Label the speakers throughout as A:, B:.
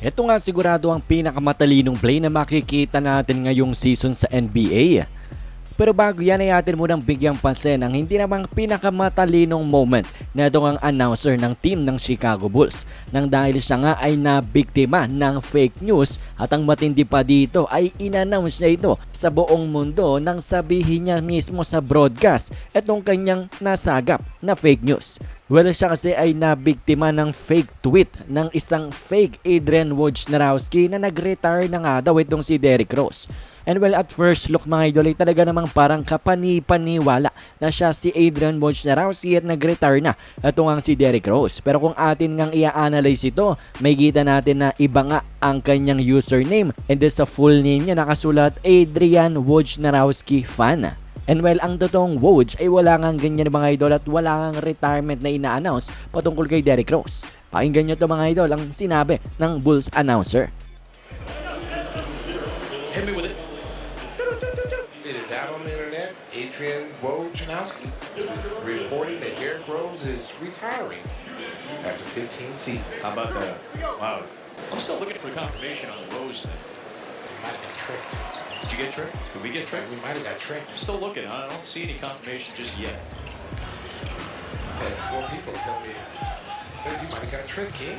A: Ito nga sigurado ang pinakamatalinong play na makikita natin ngayong season sa NBA. Pero bago yan ay atin munang bigyang pansin ang hindi namang pinakamatalinong moment na itong ang announcer ng team ng Chicago Bulls nang dahil siya nga ay nabiktima ng fake news at ang matindi pa dito ay inannounce niya ito sa buong mundo nang sabihin niya mismo sa broadcast itong kanyang nasagap na fake news. Well, siya kasi ay nabiktima ng fake tweet ng isang fake Adrian Wojnarowski na nag-retire na nga daw itong si Derrick Rose. And well, at first look mga idol ay talaga namang parang kapani-paniwala na siya si Adrian Wojnarowski at nag-retire na. Ito nga si Derrick Rose. Pero kung atin ngang i-analyze ito, may kita natin na iba nga ang kanyang username. And sa full name niya nakasulat Adrian Wojnarowski fan. And well, ang totoong Woj ay wala nga ganyan mga idol at wala nga retirement na ina-announce patungkol kay Derrick Rose. Pakinggan nyo to mga idol ang sinabi ng Bulls announcer.
B: Hit me with it.
C: It is out on the internet. Adrian Wojnarowski reporting that Derrick Rose is retiring after 15 seasons.
B: How about that? Wow. I'm still looking for confirmation on the Rose thing.
C: Might have got tricked.
B: Did you get tricked? Did we get tricked?
C: We might have got tricked.
B: I'm still looking. I don't see any confirmation just yet.
C: I had four people tell me that you might have got tricked, King.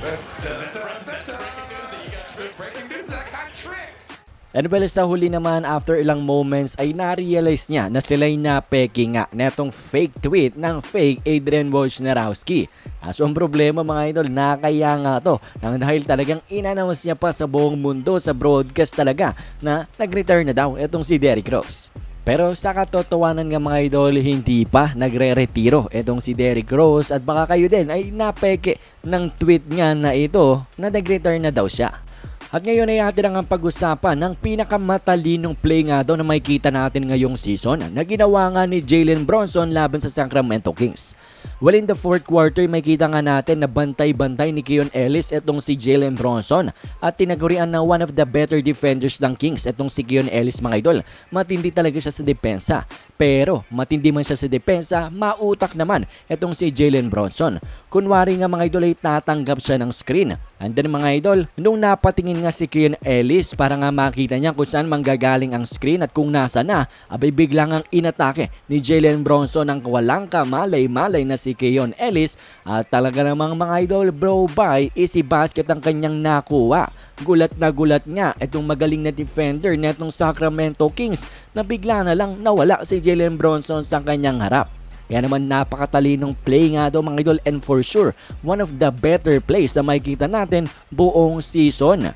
C: But
B: Does it represent breaking news that you got tricked?
C: breaking news, I got tricked.
A: And well, sa huli naman, after ilang moments ay na-realize niya na sila'y napeke nga netong fake tweet ng fake Adrian Wojnarowski. Kaso ang problema mga idol, nakaya nga to nang dahil talagang inannounce niya pa sa buong mundo sa broadcast talaga na nag-return na daw itong si Derrick Rose. Pero sa katotohanan nga mga idol, hindi pa nagre-retiro itong si Derrick Rose at baka kayo din ay napeke ng tweet nga na ito na nag-return na daw siya. At ngayon ay atin ang pag-usapan ng pinakamatalinong play nga daw na makikita natin ngayong season na ginawa nga ni Jalen Bronson laban sa Sacramento Kings. Well, in the fourth quarter, may kita nga natin na bantay-bantay ni Keon Ellis itong si Jalen Bronson at tinagurian na one of the better defenders ng Kings itong si Keon Ellis mga idol. Matindi talaga siya sa depensa. Pero matindi man siya sa depensa, mautak naman itong si Jalen Bronson. Kunwari nga mga idol ay tatanggap siya ng screen. And then mga idol, nung napatingin nga si Keon Ellis para nga makita niya kung saan manggagaling ang screen at kung nasa na, abay biglang ang inatake ni Jalen Bronson ang walang kamalay-malay na si Keon Ellis at talaga namang mga idol bro by easy basket ang kanyang nakuha. Gulat na gulat nga itong magaling na defender netong Sacramento Kings na bigla na lang nawala si Jalen Bronson sa kanyang harap. Kaya naman napakatalinong play nga daw mga idol and for sure one of the better plays na makikita natin buong season.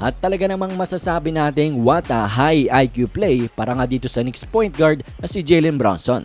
A: At talaga namang masasabi nating what a high IQ play para nga dito sa next point guard na si Jalen Bronson.